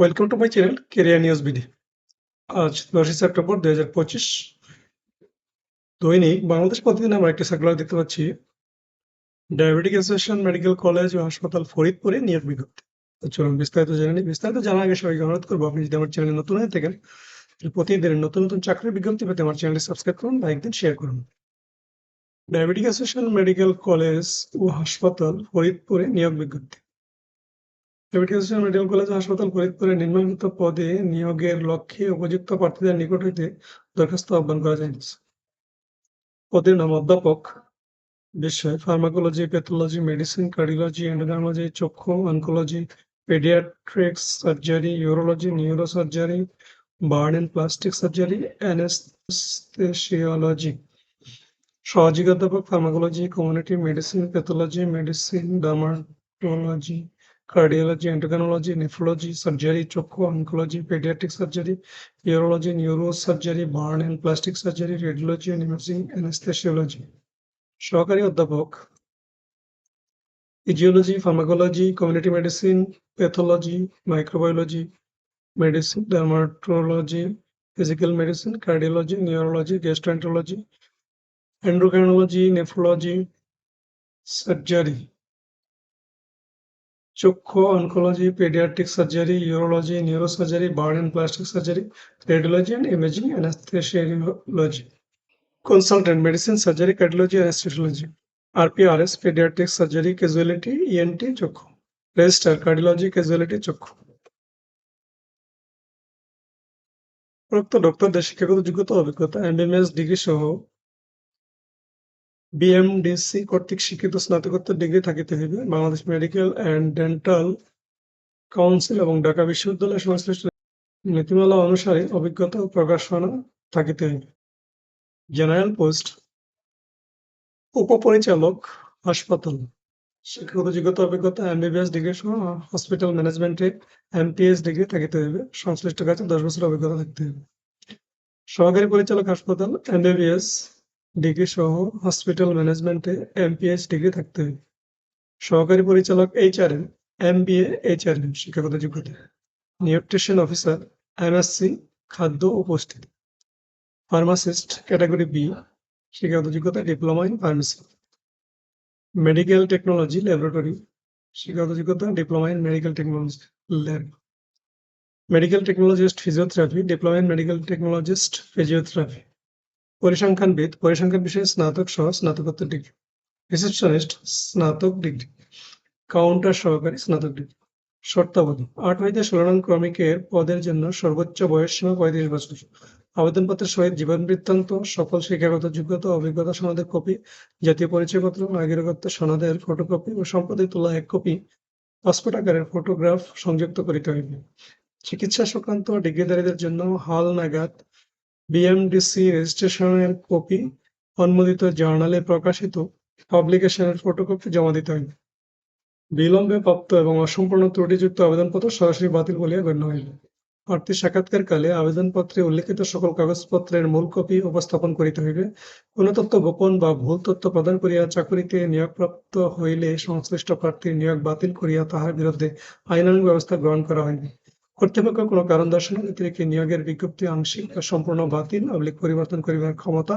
Welcome to my channel career news BD আজ দশই September দুই হাজার পঁচিশ। দৈনিক বাংলাদেশ প্রতিদিন আমরা একটি সার্কুলার দেখতে পাচ্ছি। ডায়াবেটিক অ্যাসোসিয়েশন মেডিকেল কলেজ ও হাসপাতাল ফরিদপুরে নিয়োগ বিজ্ঞপ্তি। চলুন বিস্তারিত জেনে নিই। বিস্তারিত জানার আগে সবাইকে অনুরোধ করব, আপনি যদি আমার চ্যানেলে নতুন হয়ে থাকেন, তাহলে প্রতিদিনের নতুন নতুন চাকরির বিজ্ঞপ্তি পেতে আমার চ্যানেলটি সাবস্ক্রাইব করুন লাইক দিন শেয়ার করুন। ডায়াবেটিক অ্যাসোসিয়েশন মেডিকেল কলেজ ও হাসপাতাল ফরিদপুরে নিয়োগ বিজ্ঞপ্তি। মেডিকেল কলেজ হাসপাতাল ফরিদপুরে নিম্নলিখিত পদে নিয়োগের লক্ষ্যে উপযুক্ত প্রার্থীদের নিকট হইতে দরখাস্ত আহ্বান করা যাইতেছে পদের নাম অধ্যাপক বিষয় pharmacology pathology medicine cardiology endocrinology চক্ষু oncology paediatrics surgery urology neuro surgery burn and plastic surgery anaesthesiology সহযোগী অধ্যাপক pharmacology community medicine pathology medicine dermatology cardiology endocrinology nephrology surgery চক্ষু oncology paediatric surgery urology neuro surgery burn and plastic surgery radiology and imaging anaesthesiology সহকারী অধ্যাপক physiology pharmacology community medicine pathology microbiology medicine dermatology physical medicine cardiology neurology gastroenterology endocrinology nephrology surgery চক্ষু oncology paediatric surgery urology neurosurgery burn and plastic surgery radiology and imaging anaesthesiology consultant, medicine, surgery, cardiology, anesthesiology. Rprs pediatric surgery, casualty ent চক্ষু register, cardiology, casualty চক্ষু উপরোক্ত ডক্টরদের শিক্ষাগত যোগ্যতা ও অভিজ্ঞতা MBBS degree সহ BMDC কর্তৃক স্বীকৃত স্নাতকোত্তর ডিগ্রি থাকিতে হইবে। Bangladesh medical and dental council এবং ঢাকা বিশ্ববিদ্যালয় সংশ্লিষ্ট নীতিমালা অনুসারে অভিজ্ঞতা ও প্রকাশনা থাকিতে হইবে। জেনারেল পোস্ট, উপপরিচালক, হাসপাতাল, শিক্ষাগত যোগ্যতা, অভিজ্ঞতা, এমবিবিএস ডিগ্রি সহ হসপিটাল ম্যানেজমেন্টে এমপিএস ডিগ্রি থাকিতে হইবে। সংশ্লিষ্ট কাজে দশ বছর অভিজ্ঞতা থাকতে হবে সহকারী পরিচালক হাসপাতাল, এমবিবিএস ডিগ্রি সহ হসপিটাল ম্যানেজমেন্টে এমপিএস ডিগ্রি থাকতে হবে। সহকারী পরিচালক এইচআরএম এমবিএ এইচআরএম শিক্ষাগত যোগ্যতা। নিউট্রিশন অফিসার, এমএসসি, খাদ্য পুষ্টি ফার্মাসিস্ট, ক্যাটাগরি বি, শিক্ষাগত যোগ্যতা, diploma in pharmacy. Medical technology laboratory, শিক্ষাগত যোগ্যতা, diploma in medical technology lab. Medical technologist, physiotherapy, diploma in medical technologist, physiotherapy. পরিসংখ্যানবিদ পরিসংখ্যান বিষয়ে স্নাতক সহ স্নাতকোত্তর ডিগ্রি রিসেপশনিস্ট স্নাতক ডিগ্রি কাউন্টার সহকারী স্নাতক ডিগ্রি শর্তাবলী, আট হইতে ষোলো নং ক্রমিকের পদের জন্য সর্বোচ্চ বয়স সীমা পঁয়ত্রিশ বছর। আবেদনপত্রের সহিত জীবন বৃত্তান্ত, সকল শিক্ষাগত যোগ্যতা, অভিজ্ঞতা সনদের কপি, জাতীয় পরিচয়পত্র, নাগরিকত্ব সনদের ফটোকপি ও সম্পাদিত তোলা এক কপি, পাসপোর্ট আকারের ফটোগ্রাফ সংযুক্ত করিতে হইবে। চিকিৎসা সংক্রান্ত ডিগ্রিধারীদের জন্য হাল নাগাদ বিএমডিসি রেজিস্ট্রেশনের কপি অনুমোদিত জার্নালে প্রকাশিত পাবলিকেশনের ফটোকপি জমা দিতে হইবে। বিলম্বে প্রাপ্ত এবং অসম্পূর্ণ ত্রুটিযুক্ত আবেদনপত্র সরাসরি বাতিল বলিয়া গণ্য হইবে। প্রার্থী সাক্ষাৎকারকালে আবেদনপত্রে উল্লিখিত সকল কাগজপত্রের মূল কপি উপস্থাপন করিতে হইবে। কোন তথ্য গোপন বা ভুল তথ্য প্রদান করিয়া চাকরিতে নিয়োগপ্রাপ্ত হইলে সংশ্লিষ্ট প্রার্থীর নিয়োগ বাতিল করিয়া তাহার বিরুদ্ধে আইনানুগ ব্যবস্থা গ্রহণ করা হইবে। কর্তৃপক্ষ কোনো কারণ দর্শানোর ব্যতিরেকে নিয়োগের বিজ্ঞপ্তি আংশিক বা সম্পূর্ণ বাতিল অবলিক পরিবর্তন করিবার ক্ষমতা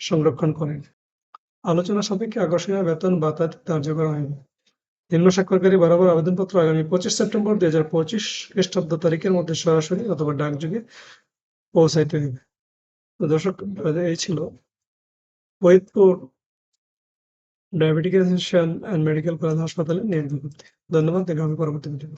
সংরক্ষণ করেন। আলোচনা সাপেক্ষে আকর্ষণীয় বেতন ভাতা ধার্য করা হইবে নিম্ন স্বাক্ষরকারী বরাবর আবেদনপত্র আগামী পঁচিশ সেপ্টেম্বর দুই হাজার পঁচিশ খ্রিস্টাব্দ তারিখের মধ্যে সরাসরি অথবা ডাকযোগে পৌঁছাইতে হবে দর্শক, এই ছিল Faridpur diabetic association and medical college হাসপাতালে নিয়োগ বিজ্ঞপ্তি। ধন্যবাদ, দেখা হবে পরবর্তী ভিডিও